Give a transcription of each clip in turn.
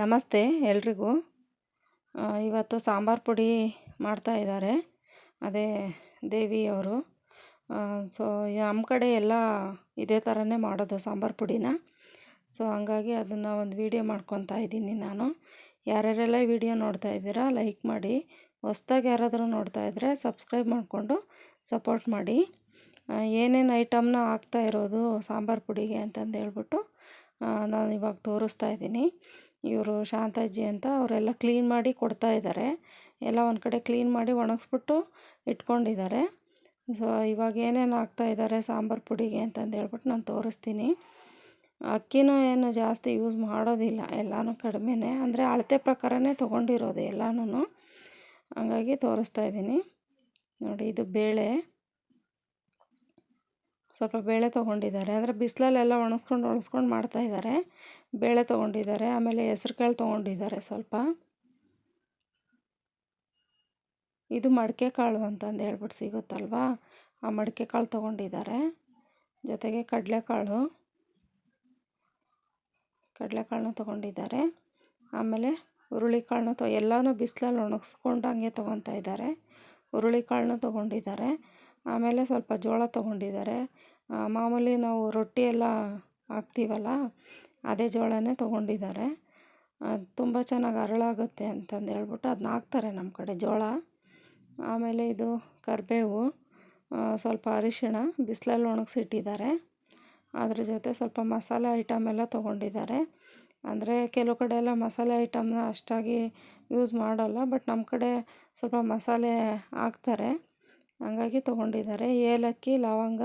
ನಮಸ್ತೆ ಎಲ್ರಿಗೂ. ಇವತ್ತು ಸಾಂಬಾರು ಪುಡಿ ಮಾಡ್ತಾ ಇದ್ದಾರೆ. ಅದೇ ದೇವಿಯವರು ಸೊ ನಮ್ಮ ಕಡೆ ಎಲ್ಲ ಇದೇ ಥರನೇ ಮಾಡೋದು ಸಾಂಬಾರು ಪುಡಿನ. ಸೊ, ಹಂಗಾಗಿ ಅದನ್ನು ಒಂದು ವೀಡಿಯೋ ಮಾಡ್ಕೊತಾ ಇದ್ದೀನಿ ನಾನು. ಯಾರ್ಯಾರೆಲ್ಲ ವೀಡಿಯೋ ನೋಡ್ತಾ ಇದ್ದೀರಾ ಲೈಕ್ ಮಾಡಿ. ಹೊಸ್ದಾಗಿ ಯಾರಾದರೂ ನೋಡ್ತಾ ಇದ್ದರೆ ಸಬ್ಸ್ಕ್ರೈಬ್ ಮಾಡಿಕೊಂಡು ಸಪೋರ್ಟ್ ಮಾಡಿ. ಏನೇನು ಐಟಮ್ನ ಹಾಕ್ತಾ ಇರೋದು ಸಾಂಬಾರು ಪುಡಿಗೆ ಅಂತಂದು ಹೇಳ್ಬಿಟ್ಟು ನಾನು ಇವಾಗ ತೋರಿಸ್ತಾ ಇದ್ದೀನಿ. ಇವರು ಶಾಂತಾಜಿ ಅಂತ ಅವರೆಲ್ಲ ಕ್ಲೀನ್ ಮಾಡಿ ಕೊಡ್ತಾ ಇದ್ದಾರೆ. ಎಲ್ಲ ಒಂದು ಕಡೆ ಕ್ಲೀನ್ ಮಾಡಿ ಒಣಗಿಸ್ಬಿಟ್ಟು ಇಟ್ಕೊಂಡಿದ್ದಾರೆ. ಸೊ ಇವಾಗ ಏನೇನು ಹಾಕ್ತಾ ಇದ್ದಾರೆ ಸಾಂಬಾರು ಪುಡಿಗೆ ಅಂತಂದು ಹೇಳ್ಬಿಟ್ಟು ನಾನು ತೋರಿಸ್ತೀನಿ. ಅಕ್ಕಿನೂ ಏನು ಜಾಸ್ತಿ ಯೂಸ್ ಮಾಡೋದಿಲ್ಲ, ಎಲ್ಲನೂ ಕಡಿಮೆನೆ. ಅಂದರೆ ಅಳತೆ ಪ್ರಕಾರನೇ ತೊಗೊಂಡಿರೋದು ಎಲ್ಲನೂ ಹಂಗಾಗಿ ತೋರಿಸ್ತಾ ಇದ್ದೀನಿ. ನೋಡಿ, ಇದು ಬೇಳೆ. ಸ್ವಲ್ಪ ಬೇಳೆ ತೊಗೊಂಡಿದ್ದಾರೆ. ಅಂದರೆ ಬಿಸಿಲಲ್ಲೆಲ್ಲ ಒಣಗ್ಸ್ಕೊಂಡು ಒಣಗ್ಸ್ಕೊಂಡು ಮಾಡ್ತಾಯಿದ್ದಾರೆ ಬೇಳೆ ತೊಗೊಂಡಿದ್ದಾರೆ. ಆಮೇಲೆ ಹೆಸ್ರು ಕಾಳು ತೊಗೊಂಡಿದ್ದಾರೆ ಸ್ವಲ್ಪ. ಇದು ಮಡಿಕೆ ಕಾಳು ಅಂತಂದು ಹೇಳ್ಬಿಟ್ಟು ಸಿಗುತ್ತಲ್ವಾ? ಆ ಮಡಿಕೆ ಕಾಳು ತೊಗೊಂಡಿದ್ದಾರೆ. ಜೊತೆಗೆ ಕಡಲೆಕಾಳು ಕಡಲೆಕಾಳನ್ನ ತೊಗೊಂಡಿದ್ದಾರೆ. ಆಮೇಲೆ ಹುರುಳಿಕಾಳನ್ನ ತೊ, ಎಲ್ಲನೂ ಬಿಸಿಲಲ್ಲಿ ಒಣಗಿಸ್ಕೊಂಡು ಹಂಗೆ ತೊಗೊತಾ ಇದ್ದಾರೆ. ಹುರುಳಿಕಾಳನ್ನ ತೊಗೊಂಡಿದ್ದಾರೆ. ಆಮೇಲೆ ಸ್ವಲ್ಪ ಜೋಳ ತೊಗೊಂಡಿದ್ದಾರೆ. ಮಾಮೂಲಿ ನಾವು ರೊಟ್ಟಿ ಎಲ್ಲ ಹಾಕ್ತೀವಲ್ಲ, ಅದೇ ಜೋಳನೇ ತೊಗೊಂಡಿದ್ದಾರೆ. ತುಂಬ ಚೆನ್ನಾಗಿ ಅರಳಾಗುತ್ತೆ ಅಂತಂದು ಹೇಳ್ಬಿಟ್ಟು ಅದನ್ನ ಹಾಕ್ತಾರೆ ನಮ್ಮ ಕಡೆ ಜೋಳ. ಆಮೇಲೆ ಇದು ಕರಿಬೇವು ಸ್ವಲ್ಪ ಅರಿಶಿಣ, ಬಿಸಿಲಲ್ಲಿ ಒಣಗಿಸಿಟ್ಟಿದ್ದಾರೆ. ಅದ್ರ ಜೊತೆ ಸ್ವಲ್ಪ ಮಸಾಲೆ ಐಟಮ್ ಎಲ್ಲ ತೊಗೊಂಡಿದ್ದಾರೆ. ಅಂದರೆ ಕೆಲವು ಕಡೆ ಎಲ್ಲ ಮಸಾಲೆ ಐಟಮ್ನ ಅಷ್ಟಾಗಿ ಯೂಸ್ ಮಾಡೋಲ್ಲ, ಬಟ್ ನಮ್ಮ ಕಡೆ ಸ್ವಲ್ಪ ಮಸಾಲೆ ಹಾಕ್ತಾರೆ. ಹಂಗಾಗಿ ತೊಗೊಂಡಿದ್ದಾರೆ. ಏಲಕ್ಕಿ, ಲವಂಗ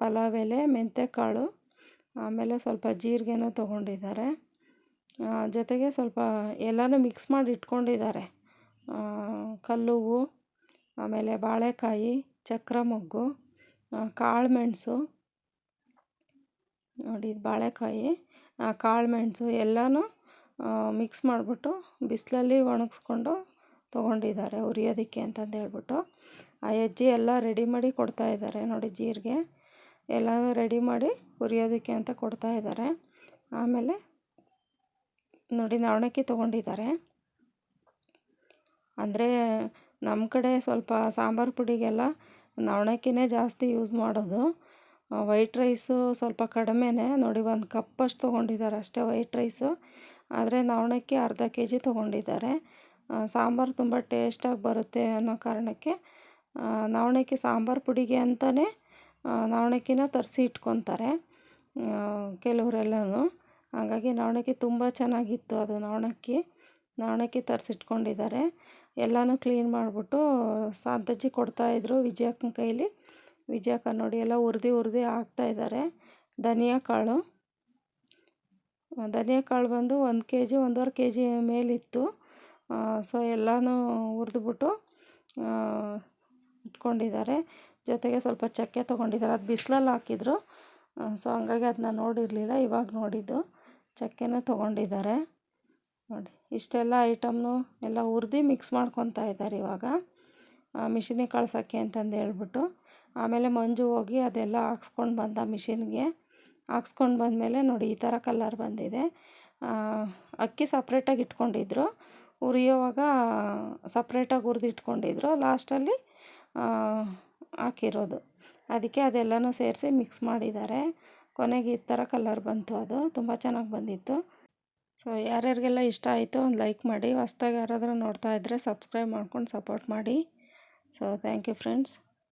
ಪಲಾವ್ ಎಲೆ ಮೆಂತ್ಯಕಾಳು ಆಮೇಲೆ ಸ್ವಲ್ಪ ಜೀರಿಗೆನೂ ತೊಗೊಂಡಿದ್ದಾರೆ. ಜೊತೆಗೆ ಸ್ವಲ್ಪ ಎಲ್ಲನೂ ಮಿಕ್ಸ್ ಮಾಡಿ ಇಟ್ಕೊಂಡಿದ್ದಾರೆ. ಕಲ್ಲುವು, ಆಮೇಲೆ ಬಾಳೆಕಾಯಿ ಚಕ್ರ ಮೊಗ್ಗು ಕಾಳುಮೆಣಸು, ನೋಡಿ ಬಾಳೆಕಾಯಿ ಕಾಳುಮೆಣಸು ಎಲ್ಲನೂ ಮಿಕ್ಸ್ ಮಾಡಿಬಿಟ್ಟು ಬಿಸಿಲಲ್ಲಿ ಒಣಗಿಸ್ಕೊಂಡು ತೊಗೊಂಡಿದ್ದಾರೆ ಹುರಿಯೋದಕ್ಕೆ ಅಂತಂದು ಹೇಳ್ಬಿಟ್ಟು. ಆ ಅಜ್ಜಿ ಎಲ್ಲ ರೆಡಿ ಮಾಡಿ ಕೊಡ್ತಾ ಇದ್ದಾರೆ ನೋಡಿ ಜೀರಿಗೆ. ಎಲ್ಲನೂ ರೆಡಿ ಮಾಡಿ ಹುರಿಯೋದಕ್ಕೆ ಅಂತ ಕೊಡ್ತಾ ಇದ್ದಾರೆ. ಆಮೇಲೆ ನೋಡಿ ನವಣಕ್ಕಿ ತೊಗೊಂಡಿದ್ದಾರೆ. ಅಂದರೆ ನಮ್ಮ ಕಡೆ ಸ್ವಲ್ಪ ಸಾಂಬಾರು ಪುಡಿಗೆಲ್ಲ ನವಣಕ್ಕಿನೇ ಜಾಸ್ತಿ ಯೂಸ್ ಮಾಡೋದು. ವೈಟ್ ರೈಸು ಸ್ವಲ್ಪ ಕಡಿಮೆನೇ ನೋಡಿ ಒಂದು ಕಪ್ಪಷ್ಟು ತೊಗೊಂಡಿದ್ದಾರೆ ಅಷ್ಟೇ ವೈಟ್ ರೈಸು ಆದರೆ ನವಣಕ್ಕಿ ಅರ್ಧ ಕೆ ಜಿ ತೊಗೊಂಡಿದ್ದಾರೆ. ಸಾಂಬಾರು ತುಂಬ ಟೇಸ್ಟಾಗಿ ಬರುತ್ತೆ ಅನ್ನೋ ಕಾರಣಕ್ಕೆ ನವಣಕ್ಕಿ ಸಾಂಬಾರು ಪುಡಿಗೆ ಅಂತಲೇ ನವಣಕ್ಕಿನ ತರಿಸಿ ಇಟ್ಕೊತಾರೆ ಕೆಲವರೆಲ್ಲನೂ. ಹಾಗಾಗಿ ನವಣಕ್ಕಿ ತುಂಬ ಚೆನ್ನಾಗಿತ್ತು ಅದು ನವಣಕ್ಕಿ. ನವಣಕ್ಕಿ ತರಿಸಿಟ್ಕೊಂಡಿದ್ದಾರೆ. ಎಲ್ಲನೂ ಕ್ಲೀನ್ ಮಾಡಿಬಿಟ್ಟು ಸಾಧಜ್ಜಿ ಕೊಡ್ತಾಯಿದ್ರು ವಿಜಯಕ್ಕನ ಕೈಲಿ. ವಿಜಯಕ್ಕ ನೋಡಿ ಎಲ್ಲ ಹುರ್ದು ಹುರ್ದು ಹಾಕ್ತಾಯಿದ್ದಾರೆ ಧನಿಯಾ ಕಾಳು. ಧನಿಯಾ ಕಾಳು ಬಂದು ಒಂದು ಕೆ ಜಿ ಒಂದೂವರೆ ಕೆ ಜಿ ಮೇಲಿತ್ತು. ಸೊ ಎಲ್ಲನೂ ಹುರಿದ್ಬಿಟ್ಟು ಇಟ್ಕೊಂಡಿದ್ದಾರೆ. ಜೊತೆಗೆ ಸ್ವಲ್ಪ ಚಕ್ಕೆ ತೊಗೊಂಡಿದ್ದಾರೆ. ಅದು ಬಿಸಿಲಲ್ಲಿ ಹಾಕಿದ್ರು. ಸೊ ಹಂಗಾಗಿ ಅದನ್ನ ನೋಡಿರಲಿಲ್ಲ, ಇವಾಗ ನೋಡಿದ್ದು. ಚಕ್ಕೆನ ತೊಗೊಂಡಿದ್ದಾರೆ. ನೋಡಿ, ಇಷ್ಟೆಲ್ಲ ಐಟಮ್ನು ಎಲ್ಲ ಹುರಿದು ಮಿಕ್ಸ್ ಮಾಡ್ಕೊತಾ ಇದ್ದಾರೆ ಇವಾಗ. ಮಿಷಿನಿಗೆ ಕಳ್ಸೋಕ್ಕೆ ಅಂತಂದು ಹೇಳ್ಬಿಟ್ಟು. ಆಮೇಲೆ ಮಂಜು ಹೋಗಿ ಅದೆಲ್ಲ ಹಾಕ್ಸ್ಕೊಂಡು ಬಂದ ಮಿಷಿನ್ಗೆ. ಹಾಕ್ಸ್ಕೊಂಡು ಬಂದಮೇಲೆ ನೋಡಿ, ಈ ಥರ ಕಲ್ಲರ್ ಬಂದಿದೆ. ಅಕ್ಕಿ ಸಪ್ರೇಟಾಗಿ ಇಟ್ಕೊಂಡಿದ್ರು. ಹುರಿಯೋವಾಗ ಸಪ್ರೇಟಾಗಿ ಹುರಿದು ಇಟ್ಕೊಂಡಿದ್ರು. ಲಾಸ್ಟಲ್ಲಿ ಹಾಕಿರೋದು. ಅದಕ್ಕೆ ಅದೆಲ್ಲನೂ ಸೇರಿಸಿ ಮಿಕ್ಸ್ ಮಾಡಿದ್ದಾರೆ. ಕೊನೆಗೆ ಈ ಥರ ಕಲರ್ ಬಂತು ಅದು. ತುಂಬ ಚೆನ್ನಾಗಿ ಬಂದಿತ್ತು. ಸೊ ಯಾರ್ಯಾರಿಗೆಲ್ಲ ಇಷ್ಟ ಆಯಿತು ಒಂದು ಲೈಕ್ ಮಾಡಿ. ಹೊಸ್ದಾಗಿ ಯಾರಾದರೂ ನೋಡ್ತಾ ಇದ್ದರೆ ಸಬ್ಸ್ಕ್ರೈಬ್ ಮಾಡ್ಕೊಂಡು ಸಪೋರ್ಟ್ ಮಾಡಿ. So thank you friends